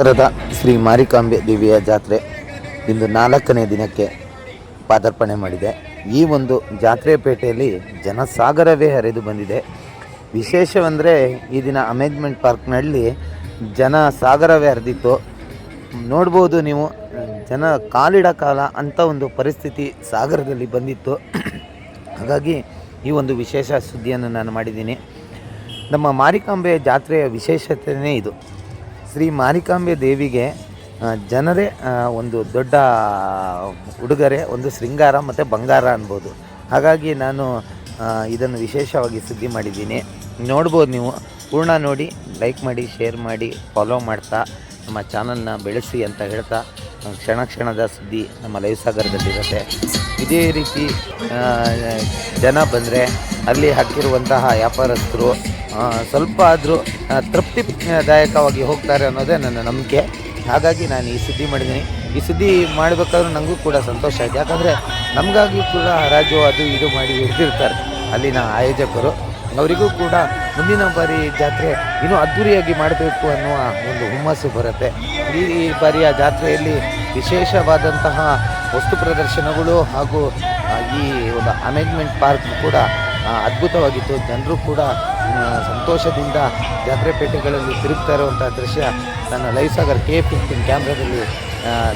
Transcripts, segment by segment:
ನಗರದ ಶ್ರೀ ಮಾರಿಕಾಂಬೆ ದೇವಿಯ ಜಾತ್ರೆ ಇಂದು ನಾಲ್ಕನೇ ದಿನಕ್ಕೆ ಪಾದಾರ್ಪಣೆ ಮಾಡಿದೆ. ಈ ಒಂದು ಜಾತ್ರೆ ಪೇಟೆಯಲ್ಲಿ ಜನಸಾಗರವೇ ಹರಿದು ಬಂದಿದೆ. ವಿಶೇಷವೆಂದರೆ ಈ ದಿನ ಅಮೇಜ್ಮೆಂಟ್ ಪಾರ್ಕ್ನಲ್ಲಿ ಜನ ಸಾಗರವೇ ಹರಿದಿತ್ತು. ನೋಡ್ಬೋದು ನೀವು, ಜನ ಕಾಲಿಡ ಕಾಲ ಅಂಥ ಒಂದು ಪರಿಸ್ಥಿತಿ ಸಾಗರದಲ್ಲಿ ಬಂದಿತ್ತು. ಹಾಗಾಗಿ ಈ ಒಂದು ವಿಶೇಷ ಸುದ್ದಿಯನ್ನು ನಾನು ಮಾಡಿದ್ದೀನಿ. ನಮ್ಮ ಮಾರಿಕಾಂಬೆ ಜಾತ್ರೆಯ ವಿಶೇಷತೆಯೇ ಇದು. ಶ್ರೀ ಮಾರಿಕಾಂಬೆ ದೇವಿಗೆ ಜನರೇ ಒಂದು ದೊಡ್ಡ ಉಡುಗೊರೆ, ಒಂದು ಶೃಂಗಾರ ಮತ್ತು ಬಂಗಾರ ಅನ್ಬೋದು. ಹಾಗಾಗಿ ನಾನು ಇದನ್ನು ವಿಶೇಷವಾಗಿ ಸುದ್ದಿ ಮಾಡಿದ್ದೀನಿ. ನೋಡ್ಬೋದು ನೀವು. ಪೂರ್ಣ ನೋಡಿ, ಲೈಕ್ ಮಾಡಿ, ಶೇರ್ ಮಾಡಿ ಫಾಲೋ ಮಾಡ್ತಾ, ನಮ್ಮ ಚಾನಲ್ನ ಬೆಳೆಸಿ ಅಂತ ಹೇಳ್ತಾ, ಕ್ಷಣ ಕ್ಷಣದ ಸುದ್ದಿ ನಮ್ಮ ಲೈವ್ ಸಾಗರದಲ್ಲಿರುತ್ತೆ. ಇದೇ ರೀತಿ ಜನ ಬಂದರೆ ಅಲ್ಲಿ ಹಾಕಿರುವಂತಹ ವ್ಯಾಪಾರಸ್ಥರು ಸ್ವಲ್ಪ ಆದರೂ ತೃಪ್ತಿದಾಯಕವಾಗಿ ಹೋಗ್ತಾರೆ ಅನ್ನೋದೇ ನನ್ನ ನಂಬಿಕೆ. ಹಾಗಾಗಿ ನಾನು ಈ ಸುದ್ದಿ ಮಾಡಿದ್ದೀನಿ. ಈ ಸುದ್ದಿ ಮಾಡಬೇಕಾದ್ರೂ ನನಗೂ ಕೂಡ ಸಂತೋಷ ಆಯ್ತು. ಯಾಕಂದರೆ ನಮಗಾಗಿ ಕೂಡ ಹರಾಜು ಅದು ಇದು ಮಾಡಿ ಹಿಡಿದಿರ್ತಾರೆ ಅಲ್ಲಿನ ಆಯೋಜಕರು. ಅವರಿಗೂ ಕೂಡ ಮುಂದಿನ ಬಾರಿ ಜಾತ್ರೆ ಇನ್ನೂ ಅದ್ಧೂರಿಯಾಗಿ ಮಾಡಬೇಕು ಅನ್ನುವ ಒಂದು ಹುಮ್ಮಸ್ಸು ಬರುತ್ತೆ. ಈ ಈ ಬಾರಿಯ ಜಾತ್ರೆಯಲ್ಲಿ ವಿಶೇಷವಾದಂತಹ ವಸ್ತು ಪ್ರದರ್ಶನಗಳು ಹಾಗೂ ಈ ಒಂದು ಅಮೇಜ್ಮೆಂಟ್ ಪಾರ್ಕ್ ಕೂಡ ಅದ್ಭುತವಾಗಿತ್ತು. ಜನರು ಕೂಡ ಸಂತೋಷದಿಂದ ಜಾತ್ರೆ ಪೇಟೆಗಳಲ್ಲಿ ತಿರುಗ್ತಾ ಇರುವಂಥ ದೃಶ್ಯ ನನ್ನ ಲೈಫ್ ಸಾಗರ್ ಕೆ ಫಿಫ್ಟೀನ್ ಕ್ಯಾಮ್ರಾದಲ್ಲಿ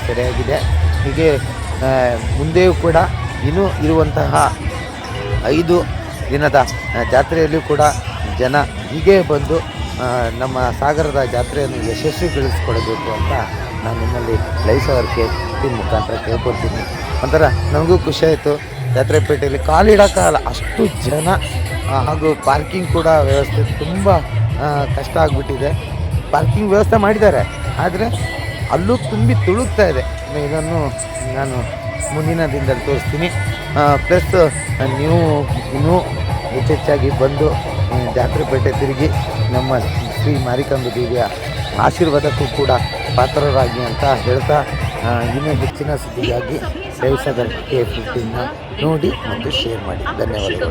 ಸೆರೆಯಾಗಿದೆ. ಹೀಗೆ ಮುಂದೆಯೂ ಕೂಡ ಇನ್ನೂ ಇರುವಂತಹ ಐದು ದಿನದ ಜಾತ್ರೆಯಲ್ಲಿಯೂ ಕೂಡ ಜನ ಹೀಗೆ ಬಂದು ನಮ್ಮ ಸಾಗರದ ಜಾತ್ರೆಯನ್ನು ಯಶಸ್ವಿಗೊಳಿಸಿಕೊಡಬೇಕು ಅಂತ ನಾನು ನಿಮ್ಮಲ್ಲಿ ಲೈವ್ ಸಾಗರ್ ಕೆ ಫಿಫ್ಟೀನ್ ಮುಖಾಂತರ ಕೇಳ್ಕೊಳ್ತೀನಿ. ಒಂಥರ ನಮಗೂ ಖುಷಿ ಇಡೋಕ್ಕಾಗಲ್ಲ ಕಾಲಿಡೋಕ್ಕಾಗಲ್ಲ ಅಷ್ಟು ಜನ ಹಾಗೂ ಪಾರ್ಕಿಂಗ್ ಕೂಡ ವ್ಯವಸ್ಥೆ ತುಂಬ ಕಷ್ಟ ಆಗಿಬಿಟ್ಟಿದೆ. ಪಾರ್ಕಿಂಗ್ ವ್ಯವಸ್ಥೆ ಮಾಡಿದ್ದಾರೆ, ಆದರೆ ಅಲ್ಲೂ ತುಂಬಿ ತುಳುಕ್ತಾ ಇದೆ. ಇದನ್ನು ನಾನು ಮುಂದಿನ ದಿನದಲ್ಲಿ ತೋರಿಸ್ತೀನಿ. ಪ್ಲಸ್ ನೀವು ಇನ್ನೂ ಹೆಚ್ಚೆಚ್ಚಾಗಿ ಬಂದು ಜಾತ್ರೆಪೇಟೆ ಜಾತ್ರೆ ತಿರುಗಿ ನಮ್ಮ ಶ್ರೀ ಮಾರಿಕಾಂಬ ದೇವಿಯ ಆಶೀರ್ವಾದಕ್ಕೂ ಕೂಡ ಪಾತ್ರರಾಗಿ ಅಂತ ಹೇಳ್ತಾ ಇನ್ನೂ ಹೆಚ್ಚಿನ ಸುದ್ದಿಗಾಗಿ ರವಿಸಾಗರ್ ಕೆ ಫಿಫ್ಟೀನ್ನ ನೋಡಿ ಮತ್ತು ಶೇರ್ ಮಾಡಿ. ಧನ್ಯವಾದಗಳು.